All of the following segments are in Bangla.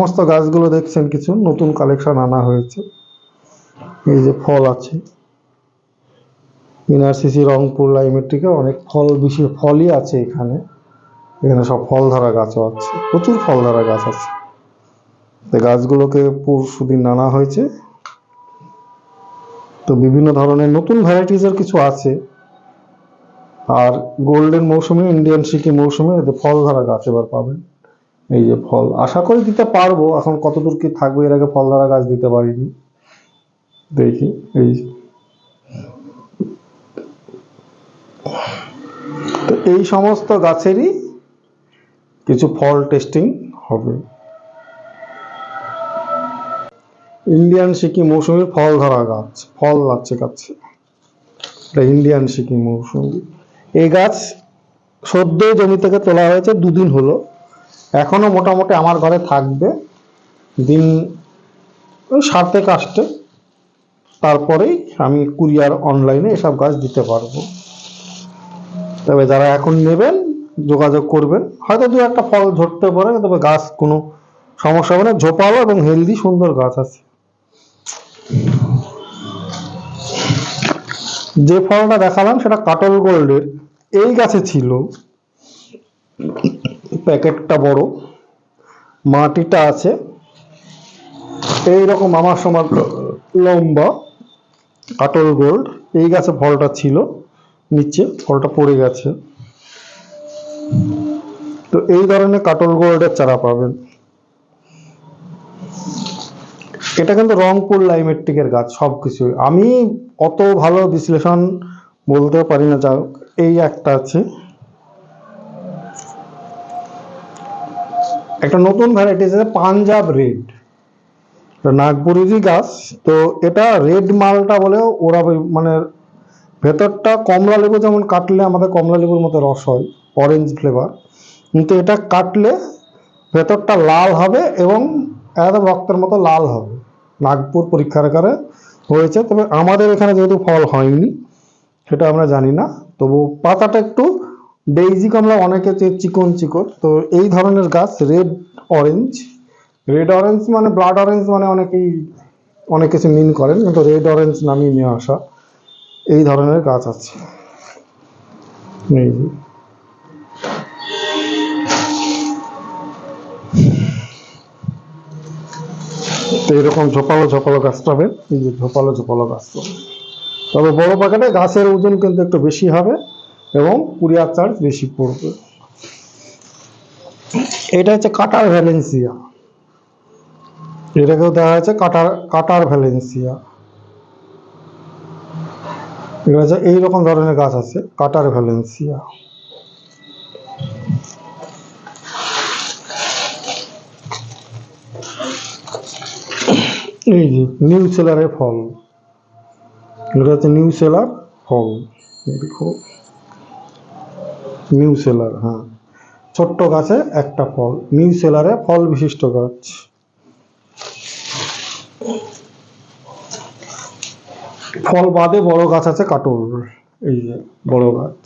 সমস্ত গাছগুলো দেখছেন কিছু, নতুন কালেকশন আনা হয়েছে। এই যে ফল আছে। ইনারসিসি রংপুর লাইমেট্রিকে অনেক ফল বেশি, ফলই আছে এখানে। এখানে সব ফল ধরা গাছও আছে, প্রচুর ফল ধরা গাছ আছে। গাছগুলোকে পরশু দিন হয়েছে। তো বিভিন্ন ধরনের নতুন ভ্যারাইটিসের কিছু আছে। আর গোল্ডেন মৌসুমে ইন্ডিয়ান সিকি মৌসুমে ফল ধরা গাছ এবার পাবেন। এই যে ফল। আশা করি দিতে পারব, এখন কতদূর কি থাকবে, এর আগে ফল ধরা গাছ দিতে পারিনি। দেখি, এই তো এই সমস্ত গাছেরই কিছু ফল টেস্টিং হবে। ইন্ডিয়ান সিকি মৌসুমীর ফল ধরা গাছ, ফল লাগছে গাছে এটা ইন্ডিয়ান সিকি মৌসুমী। এই গাছ সদ্য জমি থেকে তোলা হয়েছে, দুদিন হলো। এখনও মোটামুটি আমার ঘরে থাকবে। দিন ওই সাতেক আসতে তারপরেই আমি কুরিয়ার অনলাইনে এসব গাছ দিতে পারব। তবে যারা এখন নেবেন, যোগাযোগ করবেন, হয়তো দু একটা ফল ধরতে পারে, তবে গাছ কোনো সমস্যা হবে না। ঝোপালো এবং হেলদি সুন্দর গাছ আছে। যে ফলটা দেখালাম সেটা কাটল গোল্ডের। এই গাছে ছিল। প্যাকেটটা বড়, মাটিটা আছে। এই রকম আমার সমান লম্বা, কাটল গোল্ড। এই গাছে ফলটা ছিল, নিচে ফলটা পড়ে গেছে। তো এই ধরনের কাটল গোল্ডের চারা পাবেন। এটা কিন্তু রংপুর লাইমেট্রিকের গাছ সব কিছু আমি অত ভালো বিশ্লেষণ বলতে পারি না যা এই একটা আছে। একটা নতুন ভ্যারাইটি আছে পাঞ্জাব রেড নাগপুরেরই গাছ তো এটা রেড মালটা বলে ওরা মানে ভেতরটা কমলা লেবু যেমন কাটলে আমাদের কমলা লেবুর মতো রস হয় অরেঞ্জ ফ্লেভার কিন্তু এটা কাটলে ভেতরটা লাল হবে এবং একদম রক্তের মতো লাল হবে। নাগপুর পরীক্ষার আকারে হয়েছে। তবে আমাদের এখানে যেহেতু ফল হয়নি, সেটা আমরা জানি না। তবু পাতাটা একটু ডেইজি কমলা অনেকে চিকন চিকন তো এই ধরনের গাছ রেড অরেঞ্জ রেড অরেঞ্জ মানে ব্লাড অরেঞ্জ মানে অনেকেই, অনেক কিছু মিন করেন, কিন্তু রেড অরেঞ্জ নামিয়ে নিয়ে আসা এই ধরনের গাছ আছে। এই যে। তো এরকম ঝোপালো ঝোপালো গাছ পাবেন এই যে ঝোপালো ঝোপালো গাছ। তবে বড় প্যাকেটে গাছের ওজন কিন্তু একটু বেশি হবে। এবং কুরিয়ার চার্জ বেশি পড়বে। এটা হচ্ছে কাটার ভ্যালেন্সিয়া। এটাকেও দেখা যাচ্ছে কাটার কাটার ভ্যালেন্সিয়া। এটা হচ্ছে এইরকম ধরনের গাছ আছে, কাটার ভ্যালেন্সিয়া। এই যে নিউ সেলারের ফল। এটা হচ্ছে নিউ সেলার ফল। দেখো। নিউ সেলার হ্যাঁ। ছোট্ট গাছে একটা ফল নিউ সেলারে ফল বিশিষ্ট গাছ। ফল বাদে বড় গাছ আছে কাটল, এই যে বড় গাছ।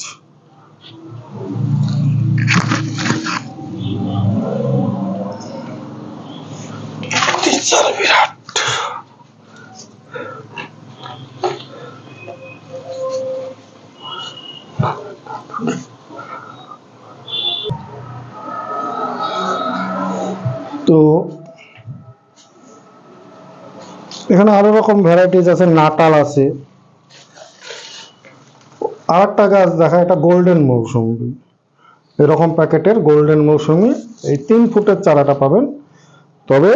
বিরাট তো এখানে আরও রকম ভ্যারাইটিস আছে, নাটাল আছে। আর একটা গাছ দেখা এটা গোল্ডেন মৌসুমি। এরকম প্যাকেটের গোল্ডেন মৌসুমি, এই তিন ফুটের চারাটা পাবেন। তবে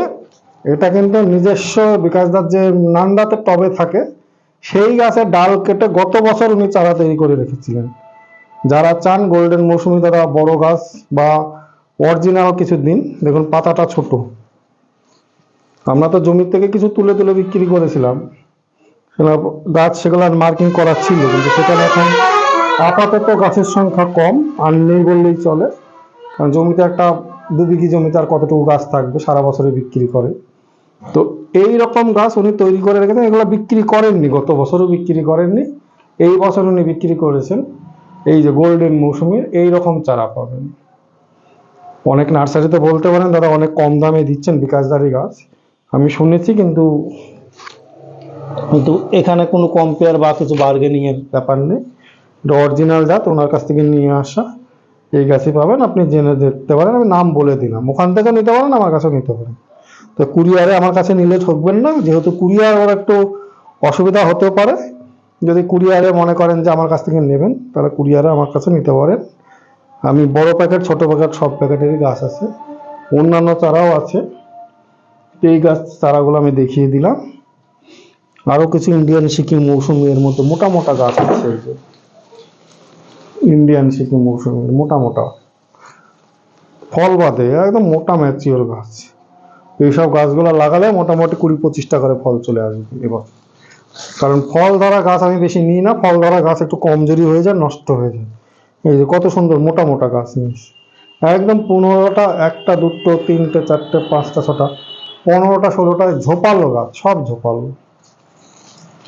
এটা কিন্তু নিজস্ব বিকাশদার যে নান্দাতে টবে থাকে, সেই গাছের ডাল কেটে গত বছর উনি চারা তৈরি করে রেখেছিলেন। যারা চান গোল্ডেন মৌসুমি, তারা বড় গাছ বা অরিজিনাল কিছু দিন। দেখুন, পাতাটা ছোট। আমরা তো জমির থেকে কিছু তুলে তুলে বিক্রি করেছিলাম। গাছ, সেগুলো মার্কিং করা ছিল, কিন্তু সেখানে এখন আপাতত গাছের সংখ্যা কম, আর নেই বললেই চলে। কারণ জমিতে একটা দু বিঘি জমিতে আর কতটুকু গাছ থাকবে, সারা বছরে বিক্রি করে। তো এই রকম গাছ উনি তৈরি করে রেখেছেন, এগুলো বিক্রি করেননি, গত বছরও বিক্রি করেননি। এই বছর উনি বিক্রি করেছেন। এই যে গোল্ডেন মৌসুমীর এই রকম চারা পাবেন। অনেক নার্সারিতে বলতে পারেন দাদা অনেক কম দামে দিচ্ছেন বিকাশদারি গাছ। আমি শুনেছি কিন্তু কিন্তু এখানে কোনো কম্পেয়ার বা কিছু বার্গেনিং এর ব্যাপার নেই। এটা অরিজিনাল জাত ওনার কাছ থেকে নিয়ে আসা, এই গাছই পাবেন। আপনি জেনে দেখতে পারেন, আমি নাম বলে দিলাম। ওখান থেকে নিতে পারেন, আমার কাছেও নিতে পারেন। তো কুরিয়ারে আমার কাছে নিলে ঠকবেন না, যেহেতু কুরিয়ার ওর একটু অসুবিধা হতে পারে। যদি কুরিয়ারে মনে করেন যে আমার কাছ থেকে নেবেন, তাহলে কুরিয়ারে আমার কাছে নিতে পারেন। আমি বড় প্যাকেট, ছোট প্যাকেট, সব প্যাকেটেরই গাছ আছে। অন্যান্য চারাও আছে। এই গাছ চারাগুলো আমি দেখিয়ে দিলাম। আরও কিছু ইন্ডিয়ান সিকিম মৌসুমি এর মতো মোটা মোটা গাছ আছে এই যে। ইন্ডিয়ান সিকিম মৌসুমির মোটা মোটা। ফল বাদে, একদম মোটা ম্যাচিওর গাছ। এইসব গাছগুলো লাগালে মোটামুটি কুড়ি পঁচিশটা করে ফল চলে আসবে এবার। কারণ ফল ধরা গাছ আমি বেশি নিই না, ফল ধরা গাছ একটু কমজোরি হয়ে যায়, নষ্ট হয়ে যায়। এই যে কত সুন্দর মোটা মোটা গাছ নিস একদম পনেরোটা, একটা, দুটো, তিনটে, চারটে, পাঁচটা, ছটা, পনেরোটা, ষোলোটা ঝোপালো গাছ, সব ঝোপালো।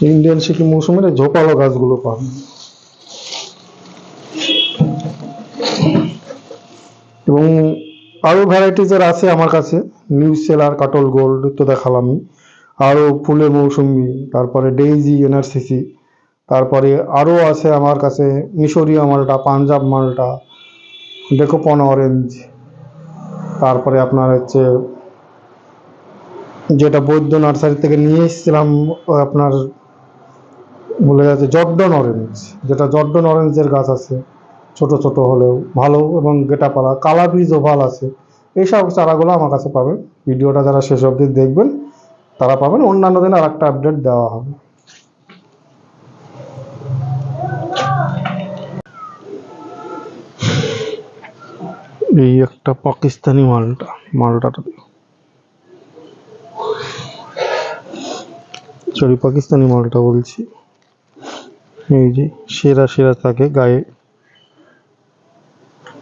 ইন্ডিয়ান সিকিম মৌসুমের ঝোপালো গাছগুলো পাবেন। এবং আরও ভ্যারাইটিজের আছে আমার কাছে। নিউ সেলার কাটল গোল্ড তো দেখালামই। আরও ফুলের মৌসুমি, তারপরে ডেইজি এনআরসিসি তারপরে আরও আছে আমার কাছে মিশরীয় মালটা, পাঞ্জাব মালটা ডেকোপন অরেঞ্জ তারপরে আপনার হচ্ছে যেটা বৈদ্য নার্সারি থেকে নিয়ে এসেছিলাম, আপনার বলে যাচ্ছে জর্ডন অরেঞ্জ যেটা জর্ডন অরেঞ্জের গাছ আছে, ছোট ছোট হলেও ভালো এবং গেটাপালা কালা বীজ ওভাল আছে, এইসব চারাগুলো আমার কাছে পাবেন। ভিডিওটা যারা শেষ অবধি দেখবেন, তারা পাবেন। অন্যান্য দিন আর একটা আপডেট দেওয়া হবে। এই একটা পাকিস্তানি মালটা, মালটাটা সরি পাকিস্তানি মালটা বলছি। এই যে সেরা সেরা থাকে গায়ে।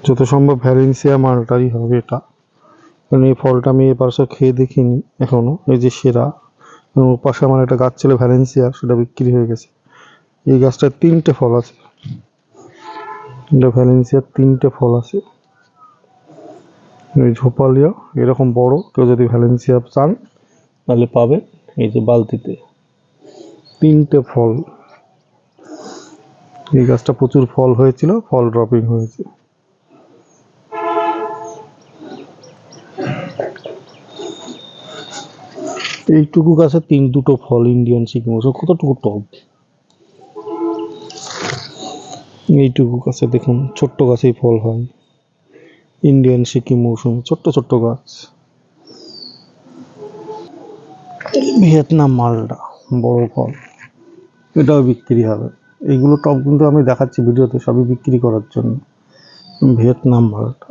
যত সম্ভব ভ্যালেন্সিয়া মালটাই হবে এটা। কারণ এই ফলটা আমি এ পাশে খেয়ে দেখিনি এখনও। এই যে সেরা। এবং পাশে আমার একটা গাছ ছিল ভ্যালেন্সিয়া সেটা বিক্রি হয়ে গেছে। এই গাছটার তিনটে ফল আছে। এটা ভ্যালেন্সিয়ার তিনটে ফল আছে। ঝোপালিয়া, এরকম বড়, কেউ যদি ভ্যালেন্সিয়া চান, তাহলে পাবে এই যে বালতিতে। তিনটে ফল। এই গাছটা প্রচুর ফল হয়েছিল, ফল ড্রপিং হয়েছে। এইটুকু গাছে তিন, দুটো ফল ইন্ডিয়ান সিকিম ওসব কতটুকু টব এইটুকু গাছে দেখুন, ছোট্ট গাছেই ফল হয়। ইন্ডিয়ান সিকিম মৌসুমি, ছোট্ট ছোট্ট গাছ। ভিয়েতনাম মালটা বড় ফল। এটাও বিক্রি হবে। এইগুলো টপ কিন্তু আমি দেখাচ্ছি ভিডিওতে, সবই বিক্রি করার জন্য। ভিয়েতনাম মালটা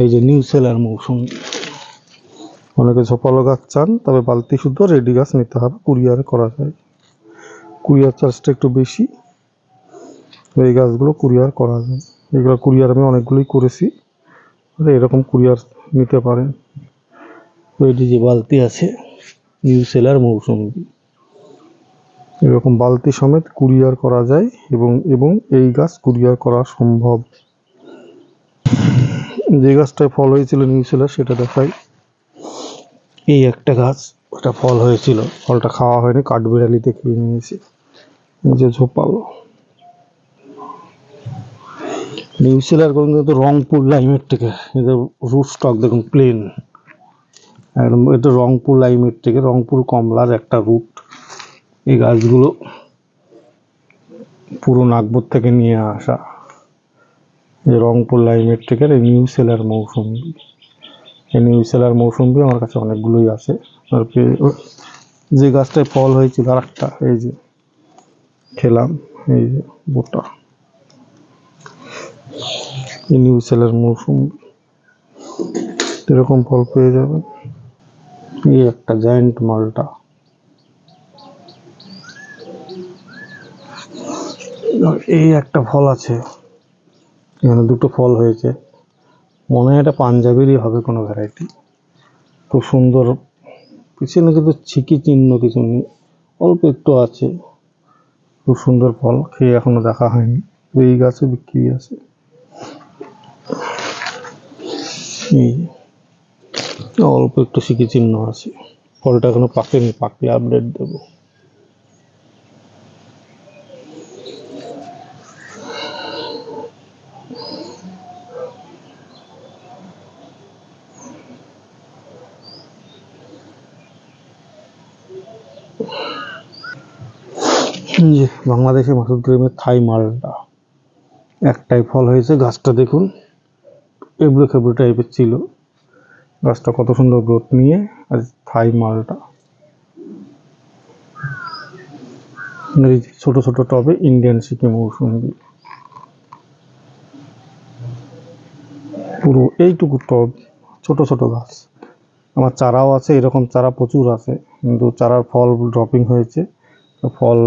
এই যে নিউ সেলার মৌসুম। অনেকে ঝোপালো গাছ চান, তবে বালতি শুদ্ধ রেডি গাছ নিতে হবে, কুরিয়ার করা যায়। কুরিয়ার চার্জটা একটু বেশি। এই গাছগুলো কুরিয়ার করা যায়। এগুলো কুরিয়ার আমি অনেকগুলোই করেছি। এরকম কুরিয়ার নিতে পারেন। রেডি যে বালতি আছে নিউ সেলার মৌসুমি। এরকম বালতি সমেত কুরিয়ার করা যায় এবং এবং এই গাছ কুরিয়ার করা সম্ভব। যে গাছটায় ফল হয়েছিল নিউ সেলার সেটা দেখাই। এই একটা গাছ ওটা ফল হয়েছিল। ফলটা খাওয়া হয়নি কাঠবিড়ালিতে খেয়ে নিয়েছে। যে ঝোপালো। নিউ সেলার কিন্তু রংপুর লাইমের থেকে এদের রুট স্টক দেখুন প্লেন একদম এটা রংপুর লাইমের থেকে, রংপুর কমলার একটা রুট এই গাছগুলো পুরো নাগপুর থেকে নিয়ে আসা। এই রংপুর লাইমের থেকে, এই নিউ সেলার মৌসুমি। এই নিউ সেলার মৌসুমি আমার কাছে অনেকগুলোই আছে। যে গাছটায় ফল হয়েছিল আর একটা এই যে খেলাম, এই যে বোটা। নিউ সেলার মৌসুম, এরকম ফল পেয়ে যাবেন এই একটা জায়েন্ট মালটা। এই একটা ফল আছে। এখানে দুটো ফল হয়েছে। মনে হয় এটা পাঞ্জাবেরই হবে কোনো ভ্যারাইটি খুব সুন্দর। পিছনে কিন্তু ছিকি চিহ্ন কিছু নেই। অল্প একটু আছে। খুব সুন্দর ফল। খেয়ে এখনও দেখা হয়নি। এই গাছে বিক্রি আছে এই যে। অল্প একটু শিখি চিহ্ন আছে। ফলটা এখনও পাকেনি, পাকলে আপডেট দেবো। বাংলাদেশে মাসুদ করিমের থাই মালটা। একটাই ফল হয়েছে, গাছটা দেখুন। এবড়ো খেবড়ো টাইপের ছিল। গাছটা কত সুন্দর গ্রোথ নিয়ে, আর থাই মালটা। ছোট ছোট টবে ইন্ডিয়ান সিকিম মৌসুমি। পুরো এইটুকু টব, ছোট ছোট গাছ। আমার চারাও আছে, এরকম চারা প্রচুর আছে। কিন্তু চারার ফল ড্রপিং হয়েছে ফল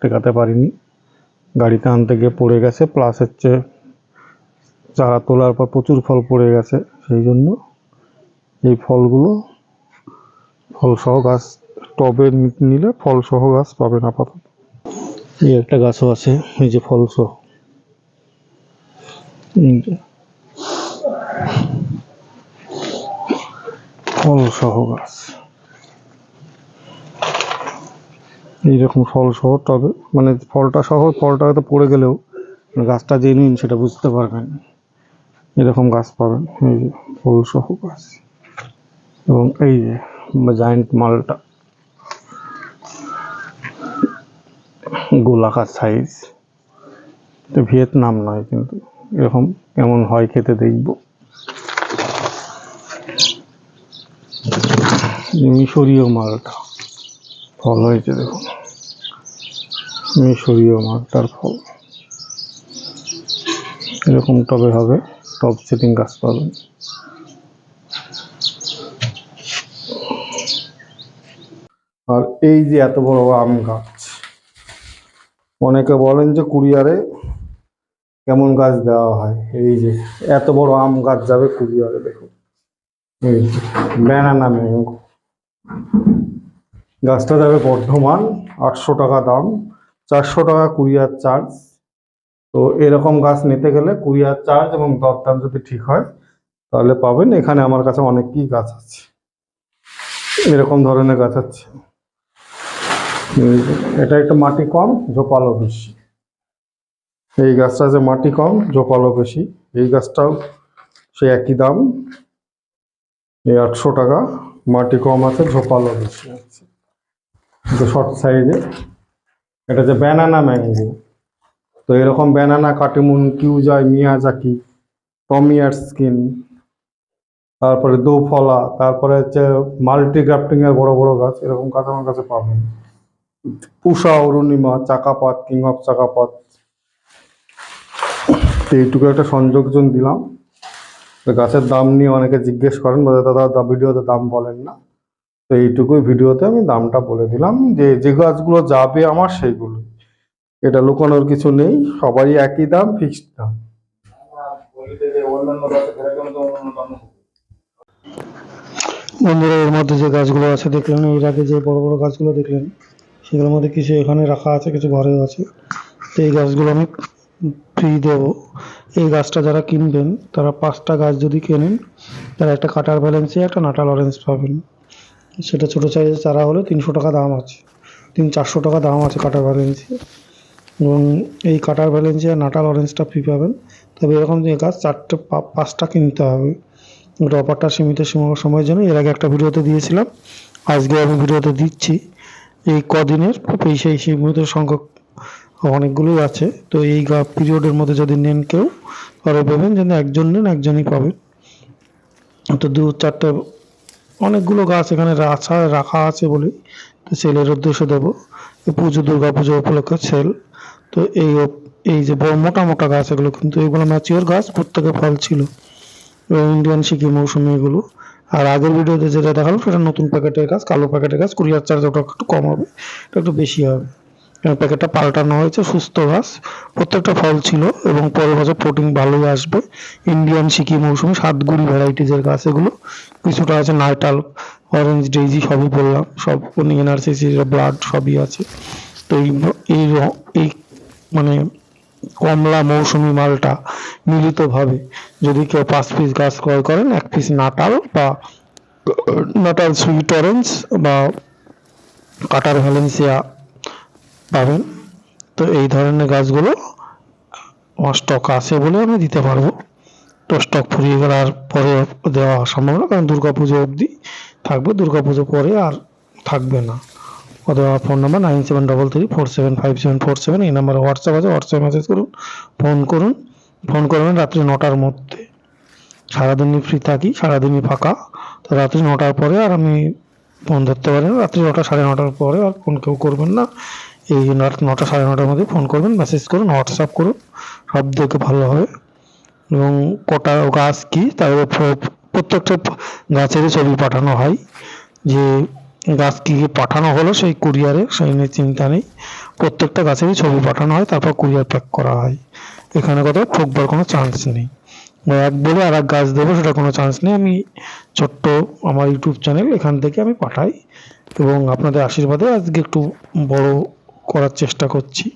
টেকাতে পারিনি। গাড়িতে আনতে গিয়ে পড়ে গেছে প্লাস হচ্ছে চারা তোলার পর প্রচুর ফল পড়ে গেছে, সেই জন্য এই ফলগুলো ফলসহ গাছ, টবে নিলে ফলসহ গাছ পাবেন আপাতত। এই একটা গাছও আছে, এই যে ফলসহ। যে ফলসহ গাছ। এইরকম ফল সহ টবে মানে ফলটা সহ, ফলটা হয়তো পড়ে গেলেও মানে গাছটা জেনুইন সেটা বুঝতে পারবেন। এরকম গাছ পাবেন এই যে ফুল সহ গাছ। এবং এই যে জায়েন্ট মালটা, গোলাকার সাইজ তো ভিয়েতনাম নয় কিন্তু, এরকম কেমন হয় খেতে দেখব। মিশরীয় মালটা, ফল হয়েছে দেখুন। মিশরীয় মালটার ফল। এরকম টবে হবে। টব সেটিং গাছ পাবেন আর এই যে এত বড় আম গাছ, অনেকে বলেন যে কুরিয়ারে কেমন গাছ দেওয়া হয়। এই যে এত বড় আম গাছ যাবে কুরিয়ারে, দেখুন। এই ব্যানানা ম্যাঙ্গো গাছটা যাবে বর্ধমান, আটশো টাকা দাম, চারশো টাকা কুরিয়ার চার্জ তো এরকম গাছ নিতে গেলে কুরিয়ার চার্জ এবং দরদাম যদি ঠিক হয়, তাহলে পাবেন। এখানে আমার কাছে অনেকই গাছ আছে। এরকম ধরনের গাছ আছে। এটা একটা মাটি কম ঝোপালো বেশি। এই গাছটা যে মাটি কম ঝোপালো বেশি। এই গাছটাও সে একই দাম। এই আটশো টাকা, মাটি কম আছে ঝোপালো বেশি আছে। শর্ট সাইজে। এটা যে ব্যানানা ম্যাঙ্গো। তো এরকম ব্যানানা কাটিমুন কিউজয় মিয়াজাকি টমিয়ার স্কিন তারপরে দোফলা, তারপরে হচ্ছে মাল্টি গ্রাফটিং এর বড় বড় গাছ, এরকম গাছ আমার কাছে পাবেন। Pusa, Arunima, Chakapat king of Chakapat. এইটুকু একটা সংযোগজন দিলাম। গাছের দাম নিয়ে অনেকে জিজ্ঞেস করেন, বলে, দাদা ভিডিওতে দাম বলেন না। তো এইটুকুই ভিডিওতে আমি দামটা বলে দিলাম যে যে গাছগুলো যাবে আমার, সেইগুলো। এটা লুকানোর কিছু নেই, সবারই একই দাম ফিক্সড দাম। বন্ধুরা, এর মধ্যে যে গাছগুলো আছে, দেখলেন? এর আগে যে বড় বড় গাছগুলো দেখলেন, সেগুলোর মধ্যে কিছু এখানে রাখা আছে, কিছু ঘরেও আছে। তো এই গাছগুলো আমি ফ্রি দেব। এই গাছটা যারা কিনবেন, তারা পাঁচটা গাছ যদি কেনেন, তারা একটা কাটার ব্যালেন্সে একটা নাটাল অরেঞ্জ পাবেন। সেটা ছোটো সাইজের চারা হলে তিনশো টাকা দাম আছে। তিন চারশো টাকা দাম আছে কাটার ভ্যালেন্সি এবং এই কাটার ভ্যালেন্সি আর নাটাল অরেঞ্জটা ফ্রি পাবেন তবে এরকম যে গাছ, চারটে পাঁচটা কিনতে হবে। ওটা অফারটা সীমিত সীমা- সময়ের জন্য। এর আগে একটা ভিডিওতে দিয়েছিলাম। আজকে আমি ভিডিওতে দিচ্ছি। এই কদিনের এই সেই সীমিত সংখ্যক অনেকগুলোই আছে। তো এই পিরিয়ডের মধ্যে যদি নেন কেউ, তাহলে পাবেন যেন একজন নেন, একজনই পাবেন তো দু, চারটে অনেকগুলো গাছ এখানে রাখা রাখা আছে বলে তো সেলের উদ্দেশ্যে দেবো। পুজো দুর্গা পুজো উপলক্ষে সেল তো এই এই যে বড় মোটা মোটা গাছ, এগুলো কিন্তু এগুলো ম্যাচিওর গাছ, প্রত্যেকে ফল ছিল। ইন্ডিয়ান সিকি মৌসুমি এগুলো। আর আগের ভিডিওতে যেটা দেখাল সেটা নতুন প্যাকেটের গাছ, কালো প্যাকেটের গাছ, কুরিয়ার চার্জ ওটা একটু কম হবে, এটা একটু বেশি হবে। প্যাকেটটা পাল্টানো হয়েছে, সুস্থ গাছ। প্রত্যেকটা ফল ছিল, এবং পরে বছর প্রোটিন ভালোই আসবে। ইন্ডিয়ান সিকি মৌসুমি সাতগুড়ি ভ্যারাইটিজের গাছ এগুলো। কিছুটা আছে নাইটাল অরেঞ্জ ডেইজি সবই বললাম, সব এনআরসিসি ব্লাড সবই আছে। তো এই এই মানে কমলা মৌসুমি মালটা মিলিতভাবে যদি কেউ পাঁচ পিস গাছ ক্রয় করেন, এক পিস নাটাল বা নাটাল সুইট অরেঞ্জ বা কাটার ভ্যালেন্সিয়া পাবেন। তো এই ধরনের গাছগুলো আমার স্টক আছে বলে আমি দিতে পারব। তো স্টক ফুরিয়ে গেলে আর পরে দেওয়া সম্ভব না, কারণ দুর্গা পুজো অবধি থাকবে। দুর্গা পুজো পরে আর থাকবে না। অথবা phone number nine seven double three four seven five seven four seven এই নাম্বারে হোয়াটসঅ্যাপ আছে হোয়াটসঅ্যাপ মেসেজ করুন ফোন করুন ফোন করবেন রাত্রি নটার মধ্যে। সারাদিনই ফ্রি থাকি, সারাদিনই ফাঁকা। তো রাত্রি নটার পরে আর আমি ফোন ধরতে পারি না। রাত্রি নটা সাড়ে নটার পরে আর ফোন কেউ করবেন না। এই নটা সাড়ে নটার মধ্যে ফোন করবেন মেসেজ করুন হোয়াটসঅ্যাপ করুন, সব থেকে ভালো হবে। এবং কটা গাছ কি, তার প্রত্যেকটা গাছেরই ছবি পাঠানো হয়। যে গাছ কি কি পাঠানো হলো সেই কুরিয়ারে, সেই নিয়ে চিন্তা নেই। প্রত্যেকটা গাছেরই ছবি পাঠানো হয়, তারপর কুরিয়ার প্যাক করা হয়। এখানে কোথাও ঠকবার কোনো চান্স নেই। এক বলে আর এক গাছ দেবো, সেটা কোনো চান্স নেই। আমি ছোট্ট আমার ইউটিউব চ্যানেল এখান থেকে আমি পাঠাই। এবং আপনাদের আশীর্বাদে আজকে একটু বড় করার চেষ্টা করছি।